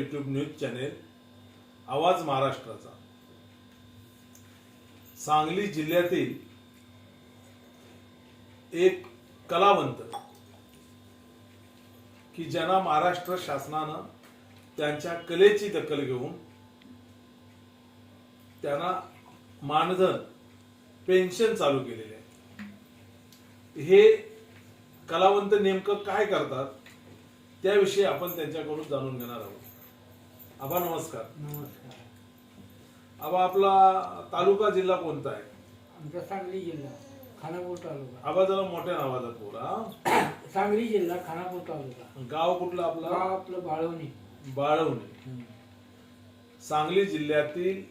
YouTube news channel आवाज महाराष्ट्राचा. सांगली जिल्ह्यातील एक कलावंत की ज्यांना महाराष्ट्र शासनानं त्यांच्या कलेची दखल घेऊन त्यांना मानधन पेन्शन चालू केलेले आहे. हे कलावंत नेमकं काय करतात त्याविषयी आपण त्यांच्याकडून जाणून घेणार आहोत. आबा नमस्कार. नमस्कार. आबा आपला तालुका जिल्हा कोणता आहे? आमचा सांगली जिल्हा खानापूर तालुका. आबा जरा मोठ्या बोला. हा. सांगली जिल्हा खानापूर तालुका. गाव कुठलं आपलं? गाव आपलं बाळवणी. बाळवणे. सांगली जिल्ह्यातील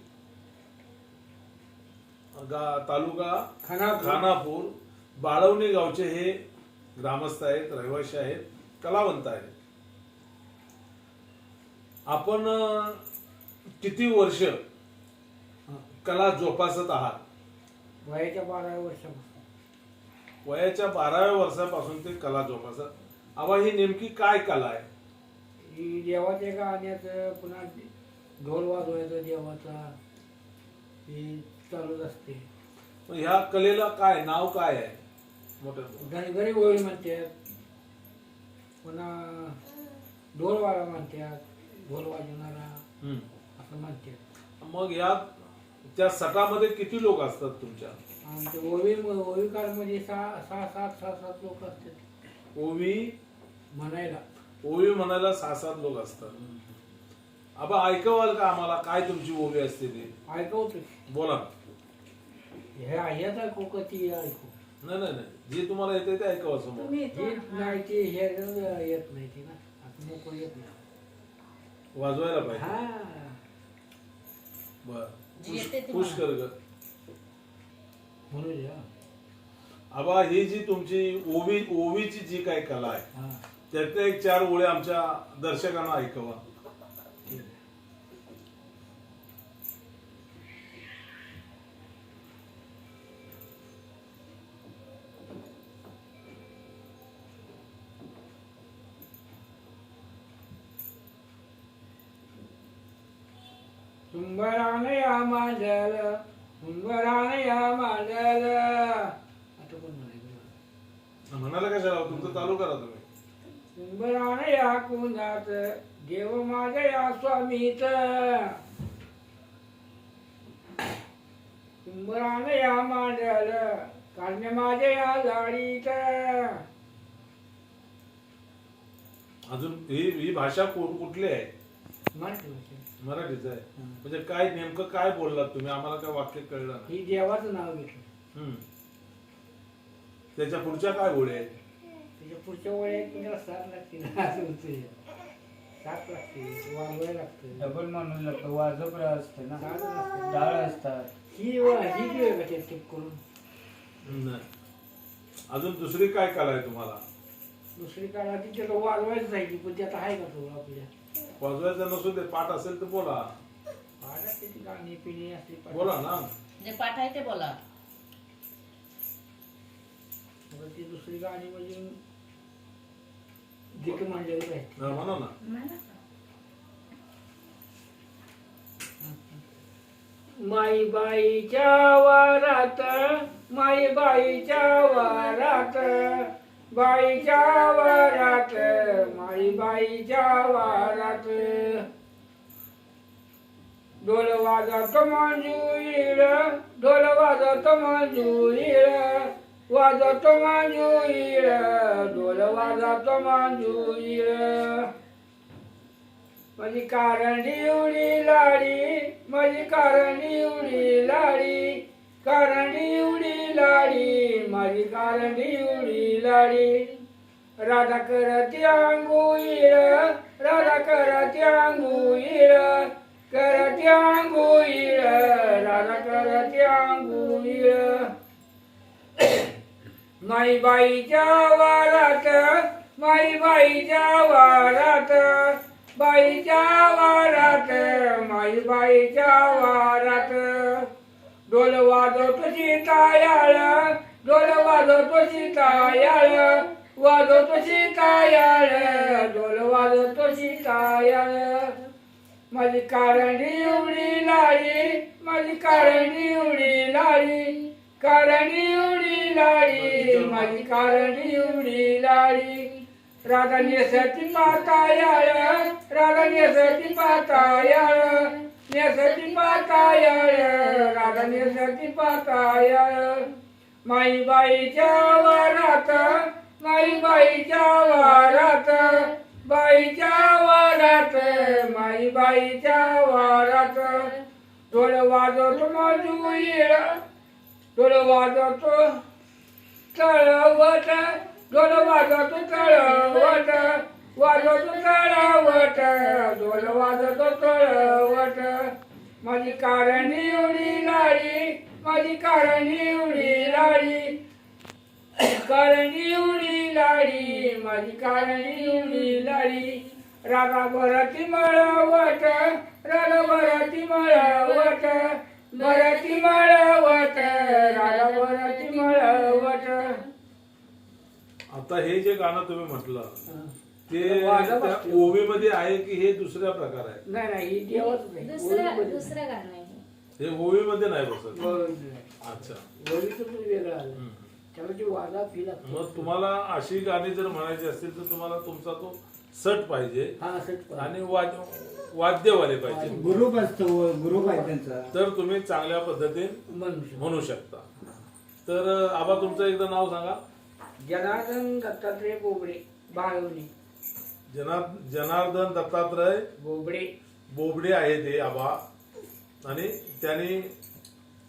गा- तालुका खानापूर. खानापूर. बाळवणे गावचे हे ग्रामस्थ आहेत रहिवासी आहेत कलावंत आहेत. आपण किती वर्ष कला जोपासत आहात? वयाच्या बाराव्या वर्षापासून. वयाच्या बाराव्या वर्षापासून ते कला जोपासत. आबा ही नेमकी काय कला आहे? ही देवाच्या गाण्याचं पुन्हा ढोल वाजवायचं देवाचा. हे चालूच असते. ह्या कलेला काय नाव काय आहे? मोठ्या धनगरी होळी म्हणतात. पुन्हा ढोल वाला म्हणतात. ढोल वाजवणारा हम्म. असं म्हणतात मग या त्या सटामध्ये किती लोक असतात तुमच्या? आमच्या ओवी ओवीकारमध्ये सहा सहा सात सहा सात लोक असतात. ओवी? म्हणायला. ओवी म्हणायला सहा सात लोक असतात. आबा ऐकवाल का आम्हाला काय तुमची ओवी असते ते? ऐकवतो बोला. हे ह्याच ऐकू का ती ऐकू. नाही नाही नाही. जे तुम्हाला येते ते ऐकवा समोर. हे नाही ते हे येत नाही ते ना. आता मोकळं येत नाही. वाजवायला पाहिजे. हा. बर. जे येते ते पुश कर ग. म्हणून या. आबा ही जी तुमची ओवी ओवीची जी काही कला आहे हा. त्यातल्या एक चार ओळी आमच्या दर्शकांना ऐकवा. सुंबरान या मांडल सुंबरान या मांडल आता कोण म्हणायचं म्हणाला कशाला तुमचं चालू करा तुम्ही. सुंबरान या कुंदात देव माझ्या सुंबरान या मांडल काढणे माझ्या या झाडीत अजून ही ही भाषा कुठली आहे? मराठी भाषा. मराठीच आहे. म्हणजे काय नेमकं काय बोललात तुम्ही? आम्हाला काय वाक्य कळलं नाही. ही देवाचं नाव घेतलं. हम्म. त्याच्या पुढच्या काय गोळ्या आहेत? त्याच्या पुढच्या वेळेत तुम्हाला साथ लागते ना असं होते साथ लागते. डबल म्हणून लागतं. वाजप असते ना. नसते. डाळ असतात. ही वा- ही आहे का ते टिप करून? नाही. अजून दुसरी काय कला आहे तुम्हाला? दुसरी काळा ती त्याला वाजवायचं जायची पण ते आता आहे का तो आपल्या? वाजवायचं नसू दे पाठ असेल तर बोला. पाण्यात गाणी पिणी असली. बोला ना. जे पाठ आहे ते बोला. मग ती दुसरी गाणी म्हणजे दिक म्हणलेली पाहिजे हा, म्हणा ना. माई बाईच्या वारात माई बाईच्या वारात बाईच्या वारात माई बाईच्या वारात ढोल वाजत मंजूर ढोल वाजत मंजूर वाजत मंजूर ढोल वाजत मंजूर माझी कारण उडी लाडी माझी कारण उडी लाडी. कारंडी उडी लाडी माझी कारंडी उडी लाडी. राधा करती अंगुईर राधा करती अंगुईर करती अंगुईर राधा करती अंगुईर माई बाईच्या वारात माई बाईच्या वारात बाईच्या वारात माई बाईच्या वारात. डोल वाजवतो सीतायाळ डोल वाजवतो सीतायाळ वाजवतो सीतायाळ डोल वाजवतो सीतायाळ. माझी कारणी उडी लाळी माझी कारणी उडी लाळी कारणी उडी लाळी माझी कारणी उडी लाळी. राधा नेसती पातायाळ राधा नेसती पाता याळ पाताय पाता राधा नेसती पाता याळ माई बाईच्या वरात माई बाईच्या वरात बाईच्या वारात माई बाईच्या वरात. ढोल वाजवतो मजुईळ येळ ढोल वाजवतो तळवट ढोल वाजवतो तळवट. वाजवतो तळवट ढोल वाजवतो तळवट. माझी कारणी उडी लाळी माझी कारणी उडी लाळी कारणी उडी लाळी माझी कारणी उडी लाळी राधा भरती मळवट राधा भरती मळवट. भरती मळवट राधा भरती मळवट. आता हे जे गाणं तुम्ही म्हटलं ते वाजव त्या असते. ओवी मध्ये आहे की हे दुसऱ्या प्रकार आहे? नाही नाही ही देवच नाही. दुसरं ओळीमध्ये दुसरं गाणं आहे हे. ओवी मध्ये नाही बसत. अच्छा. वेगळं आलं. हम्म. वाजा फील मग तुम्हाला अशी गाणी जर म्हणायची असतील तर तुम्हाला तुमचा तो सट पाहिजे. हा आणि वाद- वाद्यवाले पाहिजे. ग्रुप असतो ग्रुप आहे त्यांचा. तर तुम्ही चांगल्या पद्धतीने मनुष्य म्हणू शकता. तर आबा तुमचं एकदा नाव सांगा. जनार्दन दत्तात्रय बोबडे बाळवणी जना जनार्दन दत्तात्रय बोबडे. बोबडे आहे ते आबा. आणि त्यांनी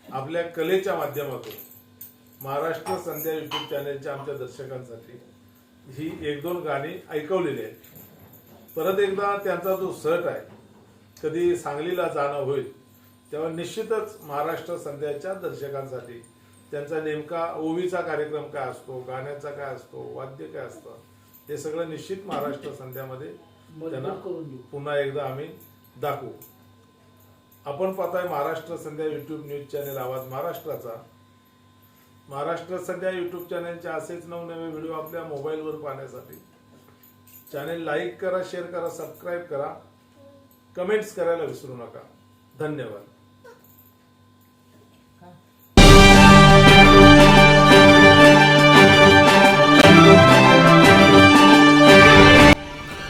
आपल्या कलेच्या माध्यमातून महाराष्ट्र संध्या युट्यूब चॅनेलच्या आमच्या दर्शकांसाठी ही एक दोन गाणी ऐकवलेली आहेत. परत एकदा त्यांचा जो सट आहे कधी सांगलीला जाणं होईल तेव्हा निश्चितच महाराष्ट्र संध्याच्या दर्शकांसाठी त्यांचा नेमका ओवीचा कार्यक्रम काय असतो गाण्याचा काय असतो वाद्य काय असतं हे सगळं निश्चित महाराष्ट्र संध्यामध्ये त्यांना पुन्हा एकदा आम्ही दाखवू. आपण पाहताय Maharashtra Sandhya YouTube news channel आवाज महाराष्ट्राचा. महाराष्ट्र संध्या युट्यूब चॅनेलचे असेच नवनवे व्हिडिओ आपल्या मोबाईलवर पाहण्यासाठी. चॅनेल लाईक करा शेअर करा सबस्क्राईब करा. कमेंट्स करायला विसरू नका. धन्यवाद.